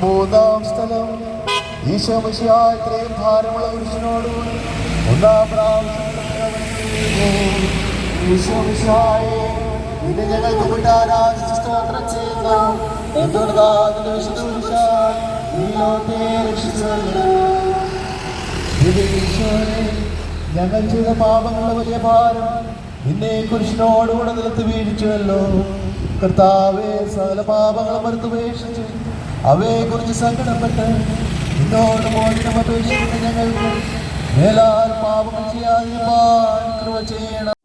മൂന്നാം സ്ഥലം ഈശോമിശിയായ ഇത്രയും ഭാരമുള്ള പുരുഷനോടുകൂടി ഒന്നാം പ്രാവശ്യം ഈശോമിശിയായെ ഇത് ഞങ്ങൾക്ക് വിട്ട് ആരാധിച്ച് സ്തോത്രം ചെയ്യുന്നു. ഞങ്ങൾ ചെയ്ത പാപങ്ങളുടെ വലിയ ഭാരം നിന്നെ കുരിശിനോടുകൂടെ നിലത്ത് വീഴ്ചയല്ലോ കർത്താവെ സകല പാപങ്ങളും മറുത്തുപേക്ഷിച്ച് അവയെ കുറിച്ച് സങ്കടപ്പെട്ട് നിന്നോട് മോചനം അപേക്ഷിക്കുന്ന ഞങ്ങൾക്ക് മേലാൽ പാപങ്ങൾ ചെയ്യാതെ ചെയ്യണം.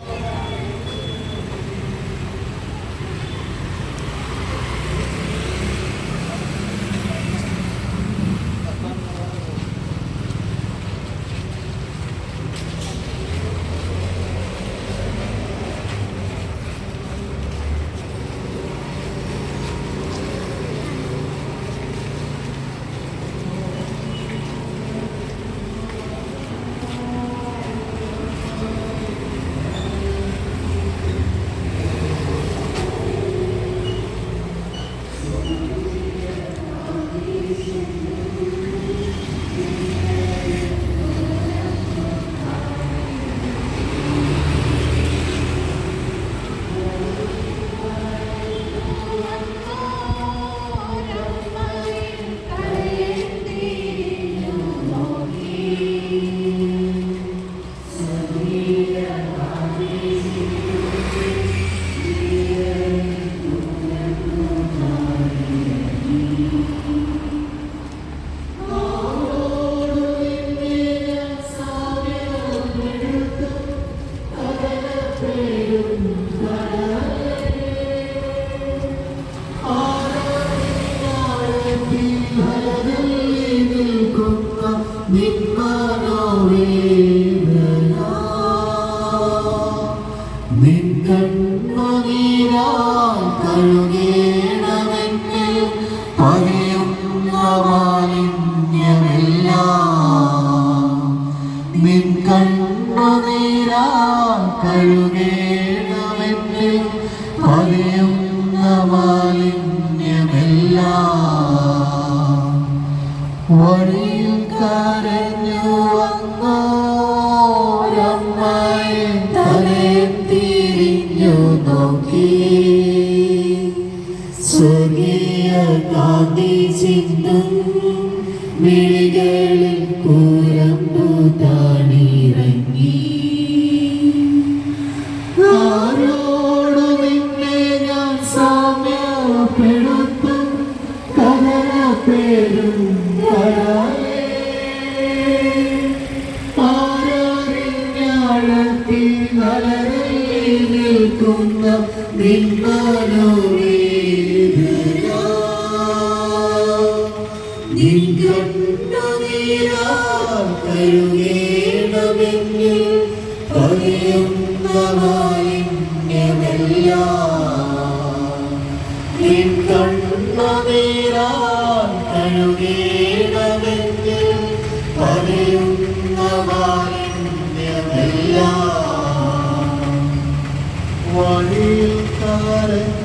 കഴുകേണമെന്നിൽ പതിയുന്ന കഴുകേണമെങ്കിൽ പതിയുന്ന മാലിന്യമെല്ലാം വഴിയിൽ കരഞ്ഞു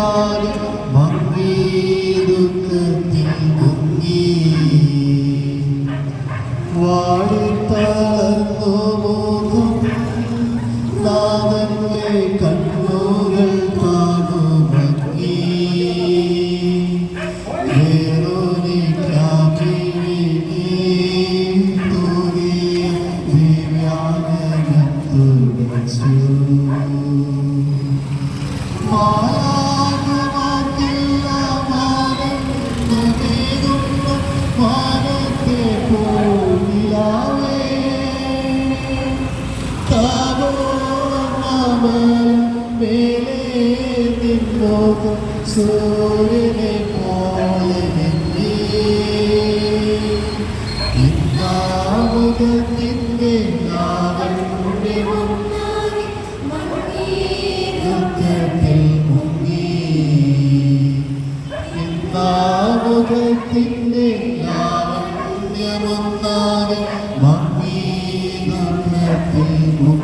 ലാവണ്യമൊന്നാലും മങ്ങി ദുഃഖത്തിൽ മുങ്ങി വാടി തളർന്നു മുഖം സൂര്യനെ പോലെ നിന്നേ ഇന്നാമുഖത്തിന്റെ നാവണ്യവും ദുഃഖത്തിൽ മുങ്ങി. ഇന്നാമുഖത്തിന്റെ നാവണ്യമൊന്നാകെ മങ്ങി ദുഃഖത്തിൽ മുങ്ങി.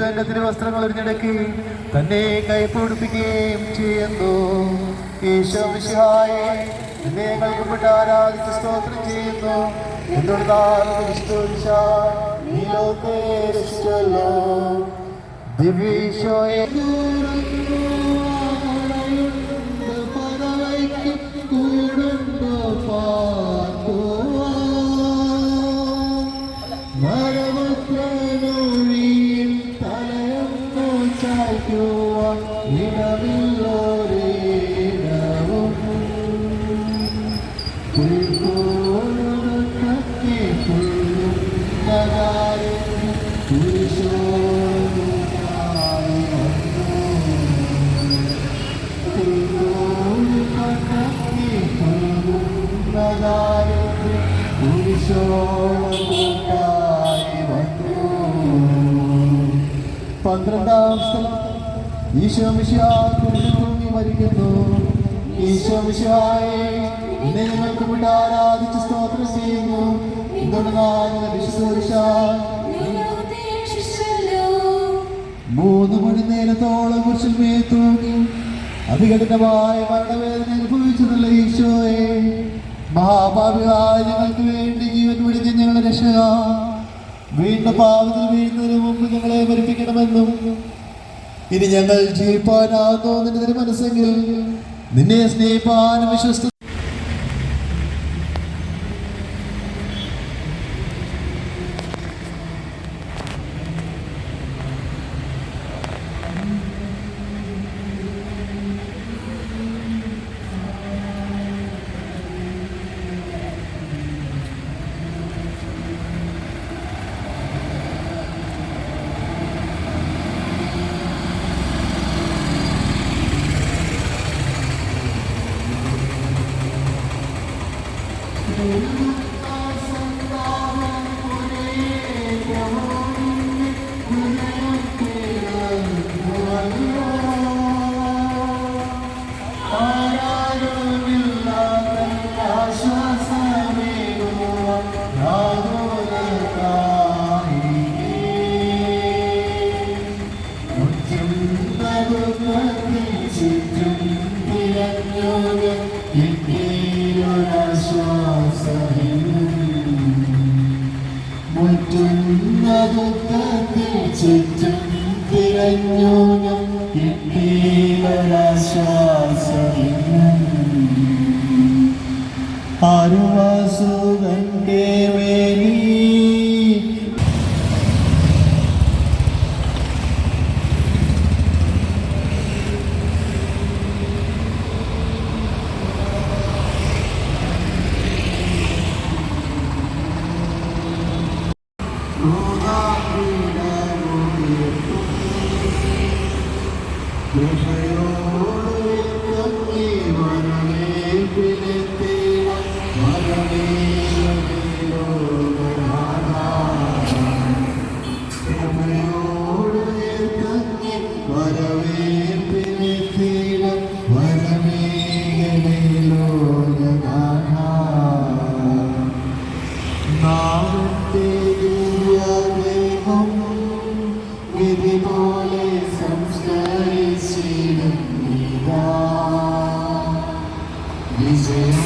ദിവരക്ഷന്റെ തിരുവസ്ത്രങ്ങൾ എറിഞ്ഞെടുക്കി തന്നെ കൈപ്പൊടിപ്പിക്കുകയും ചെയ്യുന്നു. ഈശോ വിശായെ നിന്നെ ഞങ്ങൾക്ക് ആരാധിച്ച് സ്തോത്രം ചെയ്യുന്നു. എന്തുകൊണ്ടാണ് ലോകത്തെ പന്ത്രണ്ടാം സ്ഥലം. ഈശോ മിശിഹായി മരിക്കുന്നു. ഈശോ മിശിഹായെ എന്നെ ഞങ്ങൾക്ക് വിട്ട് ആരാധിച്ച് സ്തോത്രം ചെയ്യുന്നു. മൂന്ന് മണി നേരത്തോളം കുറിച്ചിൽ തൂങ്ങി. അതികഠിനമായ മരണവേദന അനുഭവിച്ചിട്ടുള്ള ഈശോയെ. മഹാഭാവിയായ ഞങ്ങൾക്ക് വേണ്ടി ജീവൻ വിടുന്ന ഞങ്ങളുടെ രക്ഷക വീണ്ടും പാവത്തിൽ വീഴുന്നതിന് മുമ്പ് ഞങ്ങളെ മരിപ്പിക്കണമെന്നും ഇനി ഞങ്ങൾ ജീവിപ്പാനാകുന്നു നിന്റെ മനസ്സെങ്കിൽ നിന്നെ സ്നേഹിപ്പാനും വിശ്വസ്ത തിരഞ്ഞു ആരുവാസുകന്റെ വിധി dizendo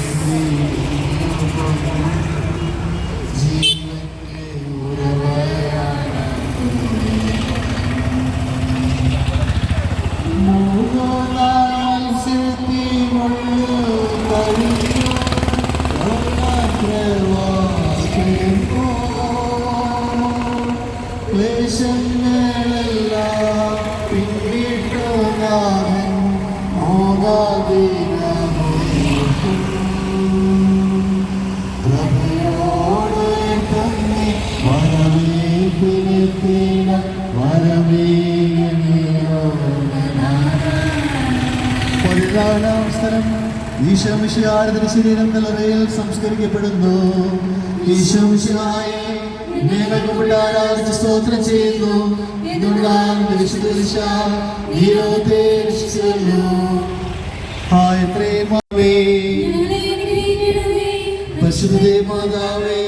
ശരീരം നിലവയിൽ സംസ്കരിക്കപ്പെടുന്നു സ്തോത്രം ചെയ്യുന്നു. മാതാവേ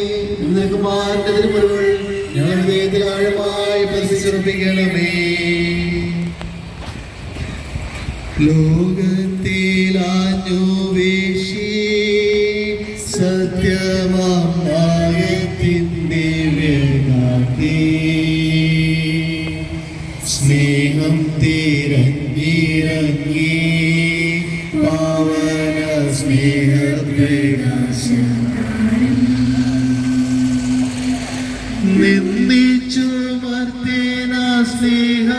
നിന്ദിച്ചു മർത്തേന സ്നേഹത്തിടമ്പീനെ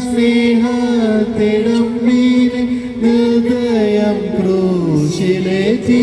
സ്നേഹത്തിടം ഹൃദയം ക്രൂശിലെത്തി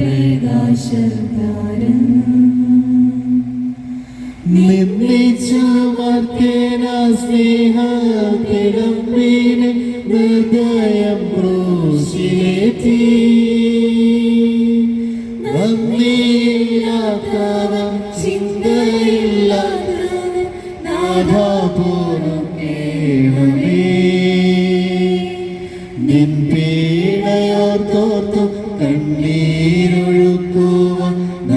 സ്നേഹപ്രകാശതാരം നിന്നിച്ചു മർത്തേന സ്നേഹത്തിടമ്പീനെ ഹൃദയം ക്രൂശിലെത്തി നന്ദിയില്ലാത്തവൻ ചിന്തയില്ലാത്തവൻ കേണമേ